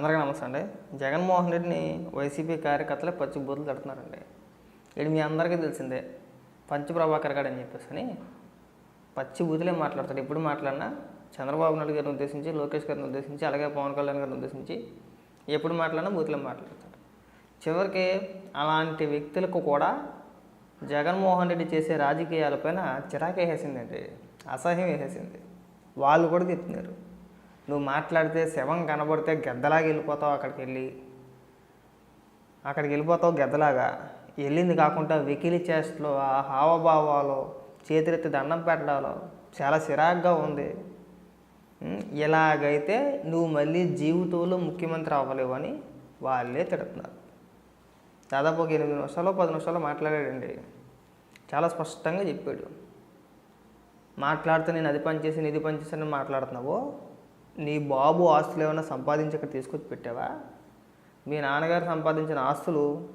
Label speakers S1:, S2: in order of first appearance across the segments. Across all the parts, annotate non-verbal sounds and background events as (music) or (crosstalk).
S1: అందరికీ నమస్తే అండి. జగన్మోహన్ రెడ్డిని వైసీపీ కార్యకర్తలే పచ్చి బూతులు తడుతున్నారండి. ఇది మీ అందరికీ తెలిసిందే పంచ ప్రభాకర్ గారు అని చెప్పేసి అని పచ్చి బూతులే మాట్లాడతాడు. ఎప్పుడు మాట్లాడినా చంద్రబాబు నాయుడు గారిని ఉద్దేశించి లోకేష్ గారిని ఉద్దేశించి అలాగే పవన్ కళ్యాణ్ గారిని ఉద్దేశించి ఎప్పుడు మాట్లాడినా బూతులే మాట్లాడతాడు. చివరికి అలాంటి వ్యక్తులకు కూడా జగన్మోహన్ రెడ్డి చేసే రాజకీయాలపైన చిరాకు అసహ్యం వేసేసింది వాళ్ళు కూడా చెప్తున్నారు నువ్వు మాట్లాడితే శవం కనబడితే గెద్దలాగా వెళ్ళిపోతావు అక్కడికి వెళ్ళి. అక్కడికి వెళ్ళిపోతావు గెద్దలాగా. వెళ్ళింది కాకుండా వెకిలి చేస్ట్లో ఆ హావభావాలు చేతులెత్తి దండం పెట్టడాలో చాలా చిరాగ్గా ఉంది. ఇలాగైతే నువ్వు మళ్ళీ జీవితంలో ముఖ్యమంత్రి అవ్వలేవు అని వాళ్ళే తిడుతున్నారు. దాదాపు ఒక ఎనిమిది నిమిషాలు పది నిమిషాలు మాట్లాడాడండి. చాలా స్పష్టంగా చెప్పాడు. మాట్లాడితే నేను అది పని చేసి ఇది పని అని మాట్లాడుతున్నావు నీ బాబు ఆస్తులు ఏమైనా సంపాదించి ఇక్కడ తీసుకొచ్చి పెట్టావా? మీ నాన్నగారు సంపాదించిన ఆస్తులు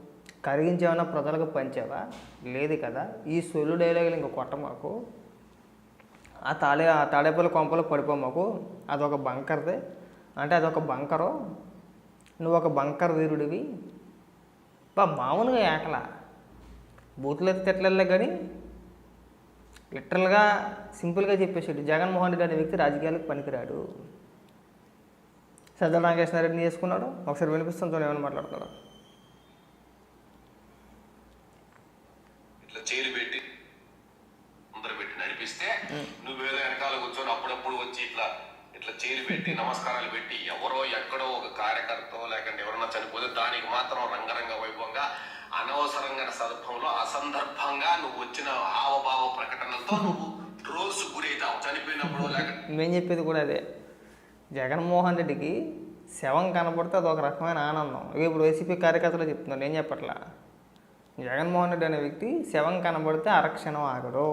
S1: కరిగించేమైనా ప్రజలకు పంచావా? లేదు కదా. ఈ సొల్లు డైలాగులు ఇంకా కొట్ట మాకు. ఆ తాళే ఆ తాడేపల్లి కొంపలో పడిపో మాకు. అదొక బంకర్దే. అంటే అదొక బంకరు. నువ్వు ఒక బంకర్ వీరుడివి. బా మామూలుగా ఏకలా. బూతులు ఎత్తి తిట్టలే కానీ లిటరల్గా సింపుల్గా చెప్పేసాడు జగన్మోహన్ రెడ్డి అనే వ్యక్తి రాజకీయాలకు పనికిరాడు. సజ్జల రామకృష్ణారెడ్డిని చేసుకున్నాడు. ఒకసారి వినిపిస్తాం చూడండి ఏమైనా మాట్లాడతాడు
S2: ఇట్లా చైలు పెట్టి ముందర పెట్టి నడిపిస్తే నువ్వేదో వెనకాల కూర్చొని అప్పుడప్పుడు వచ్చి ఇట్లా ఇట్లా చైలు పెట్టి నమస్కారాలు పెట్టి ఎవరో ఎక్కడో ఒక కార్యకర్త లేకుంటే ఎవరన్నా చనిపోతే దానికి మాత్రం రంగరంగ వైభవంగా అనవసరంగా సందర్భంలో అసందర్భంగా నువ్వు వచ్చిన హావభావ ప్రకటనలతో నువ్వు రోజు గురవుతావు. చనిపోయినప్పుడు లేకుంటే
S1: మేము చెప్పేది కూడా అదే. జగన్మోహన్ రెడ్డికి శవం కనబడితే అదొక రకమైన ఆనందం. ఇప్పుడు వైసీపీ కార్యకర్తలు చెప్తున్నారు నేను చెప్పట్లా. జగన్మోహన్ రెడ్డి అనే వ్యక్తి శవం కనబడితే అరక్షణం ఆగడు.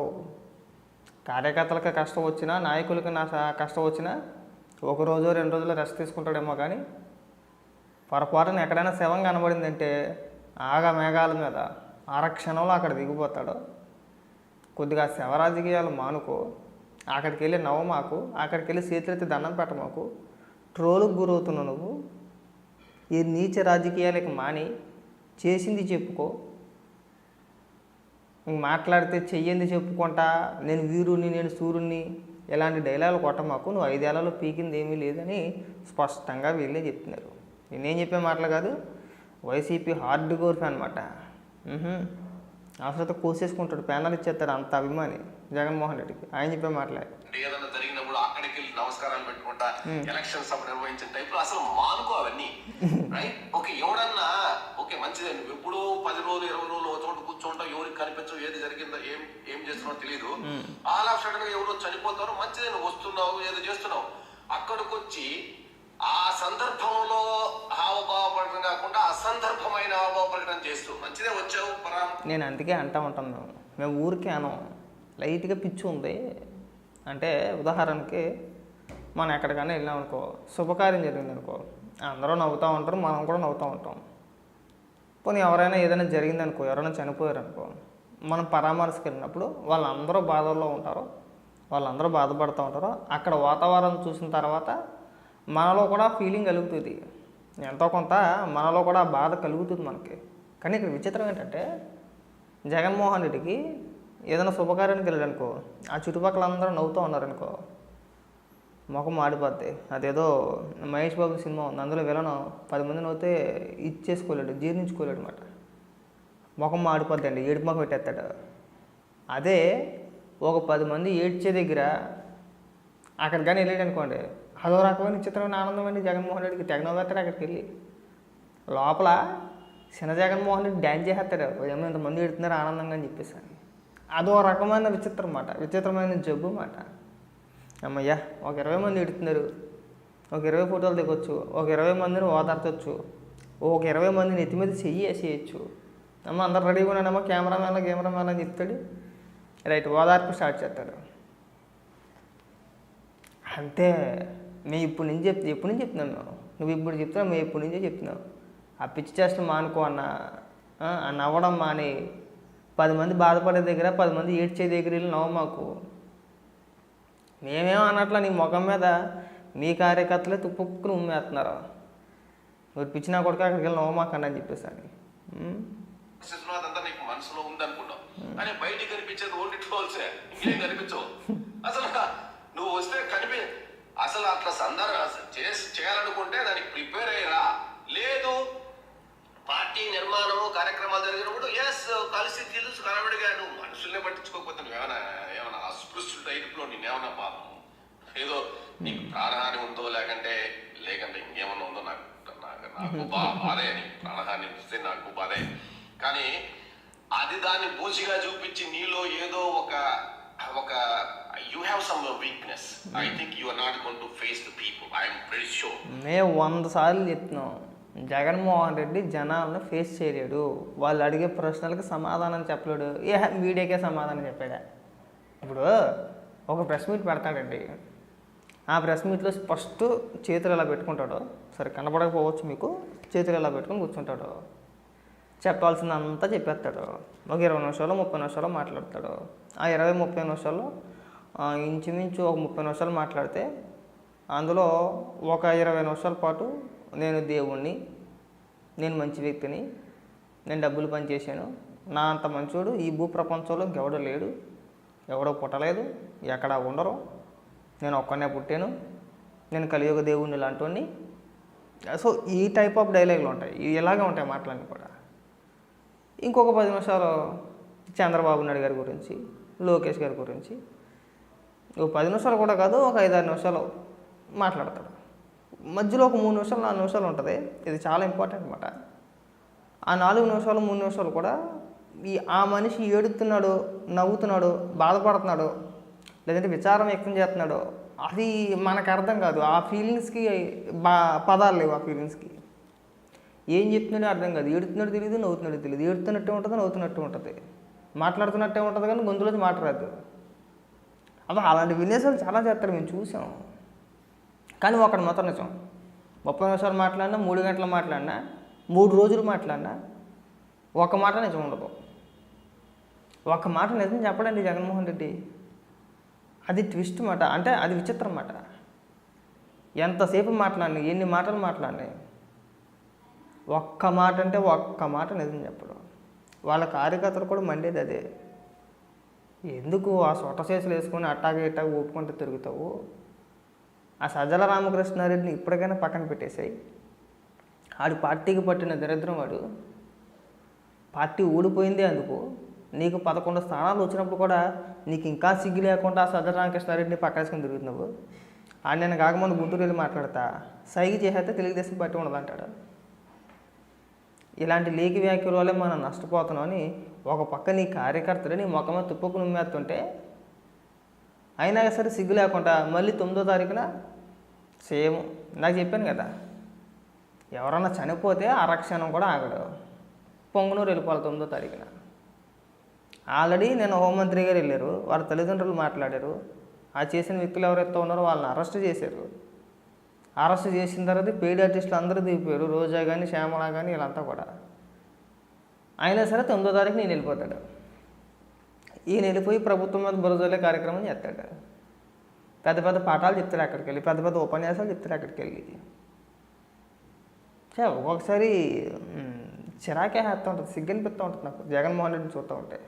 S1: కార్యకర్తలకు కష్టం వచ్చినా నాయకులకి నా కష్టం వచ్చినా ఒక రోజు రెండు రోజులు రెస్ట్ తీసుకుంటాడేమో కానీ పొరపాటున ఎక్కడైనా శవం కనబడిందంటే ఆగ మేఘాల మీద అరక్షణంలో అక్కడ దిగిపోతాడు. కొద్దిగా శవ రాజకీయాలు మానుకో. అక్కడికి వెళ్ళి నవ్వమాకు అక్కడికి వెళ్ళి చేతులెత్తి దండం పెట్టమాకు ట్రోలుకు గురవుతున్నావు నువ్వు. ఈ నీచ రాజకీయాలకు మాని చేసింది చెప్పుకో. మాట్లాడితే చెయ్యింది చెప్పుకుంటా నేను వీరుని నేను సూర్యుని ఇలాంటి డైలాగులు కొట్టమాకు నువ్వు ఐదేళ్ళలో పీకింది ఏమీ లేదని స్పష్టంగా వీళ్ళే చెప్తున్నారు. నేనేం చెప్పే మాటలు కాదు వైసీపీ హార్డ్ గోర్ ఫ్యాన్ అనమాట అవసరత కోసేసుకుంటాడు ప్యానల్ ఇచ్చేస్తాడు అంత అభిమాని. జగన్మోహన్ రెడ్డికి. ఆయన చెప్పే మాటలే.
S2: ఏదైనా జరిగినప్పుడు అక్కడికి నమస్కారాలు పెట్టుకుంటా ఎలక్షన్స్ అప్పుడు నిర్వహించిన టైప్ అసలు మానుకో అవన్నీ. రైట్? ఓకే ఎవడన్నా ఓకే మంచిదే. నువ్వు ఎప్పుడూ పది రోజులు ఇరవై రోజులు ఒక చోట కూర్చుంటావు ఎవరికి కనిపించవు ఏది జరిగిందో ఏం ఏం చేస్తున్నావు తెలియదు ఆల్ ఆఫ్ సడన్గా ఎవరో చనిపోతారో మంచిదే నువ్వు వస్తున్నావు ఏదో చేస్తున్నావు. అక్కడికి వచ్చి ఆ సందర్భంలో హావభావ ప్రకటన కాకుండా అసందర్భమైన హావభావ ప్రకటన చేస్తూ మంచిదే వచ్చావు పరా.
S1: నేను అందుకే అంటా ఉంటాం మేము మేము ఊరికే అనం. లైట్గా పిచ్చి ఉంది. అంటే ఉదాహరణకి మనం ఎక్కడికైనా వెళ్ళాం అనుకో శుభకార్యం జరిగింది అనుకో అందరూ నవ్వుతూ ఉంటారు మనం కూడా నవ్వుతూ ఉంటాం. పోనీ ఎవరైనా ఏదైనా జరిగిందనుకో ఎవరైనా చనిపోయారు అనుకో మనం పరామర్శకు వెళ్ళినప్పుడు వాళ్ళందరూ బాధల్లో ఉంటారు వాళ్ళందరూ బాధపడుతూ ఉంటారు అక్కడ వాతావరణం చూసిన తర్వాత మనలో కూడా ఫీలింగ్ కలుగుతుంది. ఎంతో కొంత మనలో కూడా బాధ కలుగుతుంది మనకి. కానీ ఇక్కడ విచిత్రం ఏంటంటే జగన్మోహన్ రెడ్డికి ఏదైనా శుభకార్యానికి వెళ్ళాడనుకో ఆ చుట్టుపక్కల అందరూ నవ్వుతూ ఉన్నారనుకో ముఖం మాడిపోద్ది. అదేదో మహేష్ బాబు సినిమా ఉంది అందులో విలను పది మంది నవ్వుతే ఇచ్చేసుకోలేడు జీర్ణించుకోలేడు అనమాట ముఖం మాడిపోద్ది అండి ఏడుపు ముఖం పెట్టేస్తాడు. అదే ఒక పది మంది ఏడ్చే దగ్గర అక్కడ కానీ వెళ్ళాడు అనుకోండి అదో రకమైన చిత్రమైన ఆనందం అండి జగన్మోహన్ రెడ్డికి తెగనవ్వేస్తాడు అక్కడికి వెళ్ళి. లోపల చిన్న జగన్మోహన్ రెడ్డి డ్యాన్స్ చేసేస్తాడు ఏమో ఇంతమంది ఎడుతున్నారు ఆనందంగా అని చెప్పేసి అదో రకమైన విచిత్రం మాట విచిత్రమైన జబ్బు మాట అమ్మయ్యా ఒక ఇరవై మంది ఇడుతున్నారు ఒక ఇరవై ఫోటోలు దిగొచ్చు ఒక ఇరవై మందిని ఓదార్చొచ్చు ఒక ఇరవై మందిని ఎత్తి మీద చెయ్యి వేసేయచ్చు. అమ్మ అందరు రెడీగా ఉన్నాడమ్మా కెమెరామ్యాన్ కెమెరామ్యాన్ అని చెప్తాడు. రైట్ ఓదార్పు స్టార్ట్ చేస్తాడు. అంతే మేము ఇప్పుడు నుంచి చెప్తే ఎప్పటి నుంచి చెప్తున్నాను? నువ్వు ఇప్పుడు చెప్తున్నావు మేము ఎప్పటి నుంచే చెప్తున్నావు. ఆ పిచ్చి చేష్టలు మానుకో అన్న నవ్వడం మాని పది మంది బాధపడే దగ్గర పది మంది ఏడ్చే దగ్గర వెళ్ళి నవ్వు మాకు. మేమేం అన్నట్ల నీ ముఖం మీద మీ కార్యకర్తలే తుప్పుక్కుని ఉమ్మేస్తున్నారు. మీరు పిచ్చినా కొడుకు అక్కడికి వెళ్ళి నవ్వమాకండి అని అని. ఉమ్.
S2: అదంతా నీకు మనసులో ఉంది కానీ బయటికి కనిపించేది ఓన్లీ ట్రోల్సే. ఇంకేం కనిపించవు. అసలు నువ్వు వస్తే కనిపి అసలు అట్లా సందర్భం చేసి చేయాలనుకుంటే దానికి ప్రిపేర్ అయ్యరా. లేదు పార్టీ నిర్మాణము కార్యక్రమాలు జరిగినప్పుడు ఎస్ కలిసి తెలుసు కనబడిగా నువ్వు మనుషుల్నే పట్టించుకోకపోతే నువ్వేమైనా ఏమైనా అస్పృశ్యుడు టైప్లో నేనేమన్నా పాపం? ఏదో నీకు ప్రాణహాని ఉందో లేకంటే లేకంటే ఇంకేమన్నా ఉందో నాకు నాకు నాకు (laughs) బా బాధే. నీకు ప్రాణహాని వస్తే నాకు బాధే. కానీ అది దాన్ని బూచిగా చూపించి నీలో ఏదో ఒక ఒక you have some weakness I think you are not gonna face the people I'm very sure
S1: మేము వంద సార్లు చెప్తున్నాం జగన్మోహన్ రెడ్డి జనాలను ఫేస్ చేయలేడు. వాళ్ళు అడిగే ప్రశ్నలకు సమాధానం చెప్పలేడు. ఏ మీడియాకే సమాధానం చెప్పాడా? ఇప్పుడు ఒక ప్రెస్ మీట్ పెడతాడండి. ఆ ప్రెస్ మీట్లో ఫస్ట్ చేతులు ఎలా పెట్టుకుంటాడు? సరే కనపడకపోవచ్చు మీకు. చేతులు ఎలా పెట్టుకొని కూర్చుంటాడు? చెప్పాల్సిందంతా చెప్పేస్తాడు. ఒక ఇరవై నిమిషాలు ముప్పై నిమిషాలు మాట్లాడతాడు. ఆ ఇరవై ముప్పై నిమిషాలు ఇంచుమించు ఒక ముప్పై నిమిషాలు మాట్లాడితే అందులో ఒక ఇరవై నిమిషాల పాటు నేను దేవుణ్ణి నేను మంచి వ్యక్తిని నేను డబ్బులు పనిచేశాను. నా అంత మంచోడు ఈ భూ ప్రపంచంలో లేడు ఎవడో పుట్టలేదు ఎక్కడా ఉండరు. నేను ఒక్కనే పుట్టాను. నేను కలియుగ దేవుణ్ణి లాంటి సో ఈ టైప్ ఆఫ్ డైలాగులు ఉంటాయి. ఇవి ఇలాగే ఉంటాయి మాటలన్నీ కూడా. ఇంకొక పది నిమిషాలు చంద్రబాబు నాయుడు గారి గురించి లోకేష్ గారి గురించి. ఓ పది నిమిషాలు కూడా కాదు ఒక ఐదారు నిమిషాలు మాట్లాడతాడు. మధ్యలో ఒక మూడు నిమిషాలు నాలుగు నిమిషాలు ఉంటుంది. ఇది చాలా ఇంపార్టెంట్ అనమాట ఆ నాలుగు నిమిషాలు మూడు నిమిషాలు కూడా ఈ ఆ మనిషి ఏడుతున్నాడు నవ్వుతున్నాడు బాధపడుతున్నాడు లేదంటే విచారం వ్యక్తం చేస్తున్నాడు అది మనకు అర్థం కాదు. ఆ ఫీలింగ్స్కి బా పదాలు లేవు ఆ ఫీలింగ్స్కి ఏం చెప్తున్నాడో అర్థం కాదు. ఏడుతున్నాడు తెలియదు నవ్వుతున్నాడు తెలియదు ఏడుతున్నట్టే ఉంటుంది నవ్వుతున్నట్టు ఉంటుంది. మాట్లాడుతున్నట్టే ఉంటుంది కానీ గొంతులోంచి మాట్లాడదు అబ్బా అలాంటి విన్యాసాలు చాలా చేస్తారు. మేము చూసాం. కానీ ఒకటి మాత్రం నిజం. ముప్పై నిమిషాలు మాట్లాడినా మూడు గంటలు మాట్లాడినా మూడు రోజులు మాట్లాడినా ఒక మాట నిజం ఉండదు. ఒక మాట నిజం చెప్పడండి జగన్మోహన్ రెడ్డి అది ట్విస్ట్ మాట అంటే అది విచిత్రం మాట. ఎంతసేపు మాట్లాడినా ఎన్ని మాటలు మాట్లాడినాయి ఒక్క మాట అంటే ఒక్క మాట నిజం చెప్పడం. వాళ్ళ కార్యకర్తలు కూడా మండేది అదే. ఎందుకు ఆ సొట్ట చేతులు వేసుకొని అట్టాగ ఇట్టాగ ఊపుకుంటూ తిరుగుతావు? ఆ సజ్జల రామకృష్ణారెడ్డిని ఇప్పటికైనా పక్కన పెట్టేసాయి. ఆడు పార్టీకి పట్టిన దరిద్రం వాడు. పార్టీ ఊడిపోయిందే అందుకు. నీకు పదకొండు స్థానాలు వచ్చినప్పుడు కూడా నీకు ఇంకా సిగ్గు లేకుండా ఆ సజ్జల రామకృష్ణారెడ్డిని పక్కనేసుకొని తిరుగుతున్నావు. ఆడు నేను కాకముందు గుంటూరు వెళ్ళి మాట్లాడతా. సైగి చేసేస్తే తెలుగుదేశం పట్టి ఉండదంటాడు. ఇలాంటి లేఖి వ్యాఖ్యల వల్లే మనం నష్టపోతున్నాం అని ఒక పక్క నీ కార్యకర్తలు నీ ముఖమే తుప్పకు నుమ్మేస్తుంటే అయినా సరే సిగ్గు లేకుండా మళ్ళీ తొమ్మిదో తారీఖున సేమ్. నాకు చెప్పాను కదా ఎవరన్నా చనిపోతే అరక్షణం కూడా ఆగడు. పొంగునూరు వెళ్ళిపోవాలి తొమ్మిదో తారీఖున. ఆల్రెడీ నేను హోంమంత్రి గారు వెళ్ళారు వారి తల్లిదండ్రులు మాట్లాడారు. ఆ చేసిన వ్యక్తులు ఎవరైతే ఉన్నారో వాళ్ళని అరెస్ట్ చేశారు. అరెస్ట్ చేసిన తర్వాత పెయిడ్ ఆర్టిస్టులు అందరూ దిగిపోయారు రోజా కానీ శ్యామల కానీ వీళ్ళంతా కూడా. అయినా సరే తొమ్మిదో తారీఖు నేను వెళ్ళిపోతాడు. ఈయన వెళ్ళిపోయి ప్రభుత్వం మీద బురదలే కార్యక్రమం చేస్తాడు. పెద్ద పెద్ద పాఠాలు చెప్తారు అక్కడికి వెళ్ళి పెద్ద పెద్ద ఉపన్యాసాలు చెప్తారు అక్కడికి వెళ్ళి. చే ఒక్కొక్కసారి చిరాకే హేస్తూ ఉంటుంది సిగ్గనిపిస్తూ ఉంటుంది నాకు. జగన్మోహన్ రెడ్డిని చూస్తూ ఉంటే.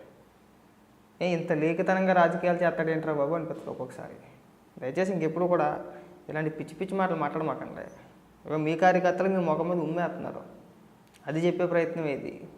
S1: ఏ ఇంత లేఖితనంగా రాజకీయాలు చేస్తాడేంట్రా బాబు అనిపిస్తుంది ఒక్కొక్కసారి. దయచేసి ఇంకెప్పుడు కూడా ఇలాంటి పిచ్చి పిచ్చి మాటలు మాట్లాడమాకండి. ఇక మీ కార్యకర్తలు మీ ముఖం మీద ఉమ్మేస్తున్నారు. అది చెప్పే ప్రయత్నం ఏది?